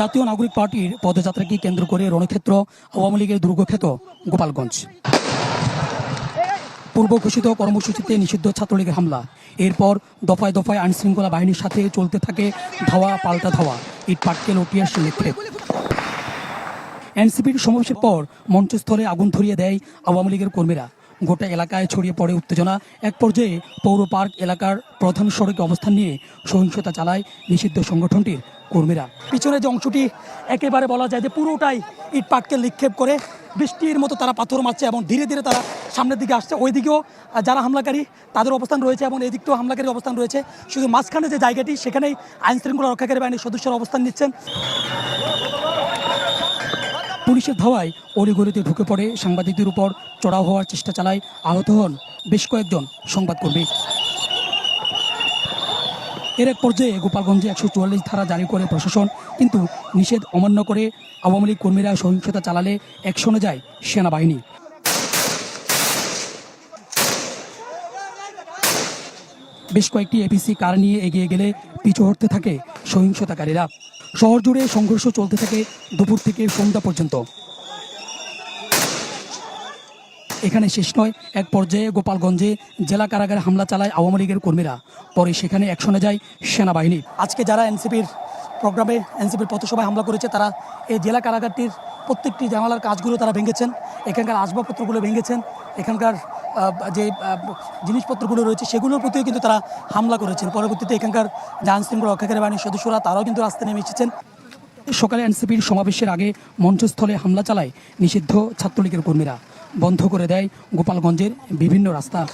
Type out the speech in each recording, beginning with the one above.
জাতীয় নাগরিক পার্টির পদযাত্রাকে কেন্দ্র করে রণক্ষেত্র, আওয়ামী লীগের দুর্গক্ষেত্র, গোপালগঞ্জ। পূর্ব ঘোষিত কর্মসূচিতে নিষিদ্ধ ছাত্রলীগের হামলা। এরপর দফায় দফায় আইনশৃঙ্খলা বাহিনীর সাথে চলতে থাকে ধাওয়া, পাল্টা ধাওয়া। ইট পাটকেল ও নিক্ষেপ এনসিপির সমাবেশের পর মঞ্চস্থলে আগুন ধরিয়ে দেয় আওয়ামী লীগের কর্মীরা। গোটা এলাকায় ছড়িয়ে পড়ে উত্তেজনা। এক পর্যায়ে পৌর পার্ক এলাকার প্রধান সড়কে অবস্থান নিয়ে সহিংসতা চালায় নিষিদ্ধ সংগঠনটির কর্মীরা। পিছনে যে অংশটি একেবারে বলা যায় যে পুরোটাই ইট পাটকে নিক্ষেপ করে বৃষ্টির মতো তারা পাথর মারছে এবং ধীরে ধীরে তারা সামনের দিকে আসছে। ওই দিকেও যারা হামলাকারী, তাদের অবস্থান রয়েছে এবং এই দিকটাও হামলাকারী অবস্থান রয়েছে। শুধু মাঝখানে যে জায়গাটি, সেখানেই আইন শৃঙ্খলা রক্ষাকারী বাহিনীর সদস্যরা অবস্থান নিচ্ছেন। পুলিশের ধাওয়ায় অলিগলিতে ঢুকে পড়ে সাংবাদিকদের উপর চড়াও হওয়ার চেষ্টা চালায় আহত হন বেশ কয়েকজন সংবাদকর্মী। এর এক পর্যায়ে গোপালগঞ্জে একশো চুয়াল্লিশ ধারা জারি করে প্রশাসন, কিন্তু নিষেধ অমান্য করে আওয়ামী লীগ কর্মীরা সহিংসতা চালালে অ্যাকশনে যায় সেনাবাহিনী। বেশ কয়েকটি এপিসি কার নিয়ে এগিয়ে গেলে পিছু হটতে থাকে সহিংসতাকারীরা। শহর জুড়ে সংঘর্ষ চলতে থাকে দুপুর থেকে সন্ধ্যা পর্যন্ত। এখানে শেষ নয়। এক পর্যায়ে গোপালগঞ্জে জেলা কারাগারে হামলা চালায় আওয়ামী লীগের কর্মীরা। পরে সেখানে অ্যাকশনে যায় সেনাবাহিনী। আজকে যারা এনসিপির প্রোগ্রামে, এনসিপির পথসভায় হামলা করেছে, তারা এই জেলা কারাগারটির প্রত্যেকটি জানালার কাজগুলো তারা ভেঙেছেন। এখানকার আসবাবপত্রগুলো ভেঙেছেন। এখানকার যে জিনিসপত্রগুলো রয়েছে, সেগুলোর প্রতিও কিন্তু তারা হামলা করেছেন। পরবর্তীতে এখানকার যে আইনশৃঙ্খলা রক্ষাকারী বাহিনীর সদস্যরা তারাও কিন্তু রাস্তায় নেমে এসেছেন। সকালে এনসিপির সমাবেশের আগে মঞ্চস্থলে হামলা চালায় নিষিদ্ধ ছাত্রলীগের কর্মীরা। বন্ধ করে দেয় গোপালগঞ্জের বিভিন্ন রাস্তা।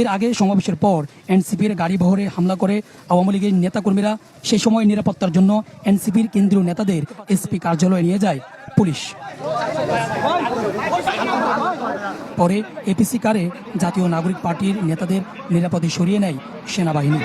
এর আগে সমাবেশের পর এনসিপির গাড়ি বহরে হামলা করে আওয়ামী লীগের নেতাকর্মীরা সেই সময় নিরাপত্তার জন্য এনসিপির কেন্দ্রীয় নেতাদের এসপি কার্যালয়ে নিয়ে যায় পুলিশ। পরে এপিসি কারে জাতীয় নাগরিক পার্টির নেতাদের নিরাপদে সরিয়ে নেয় সেনাবাহিনী।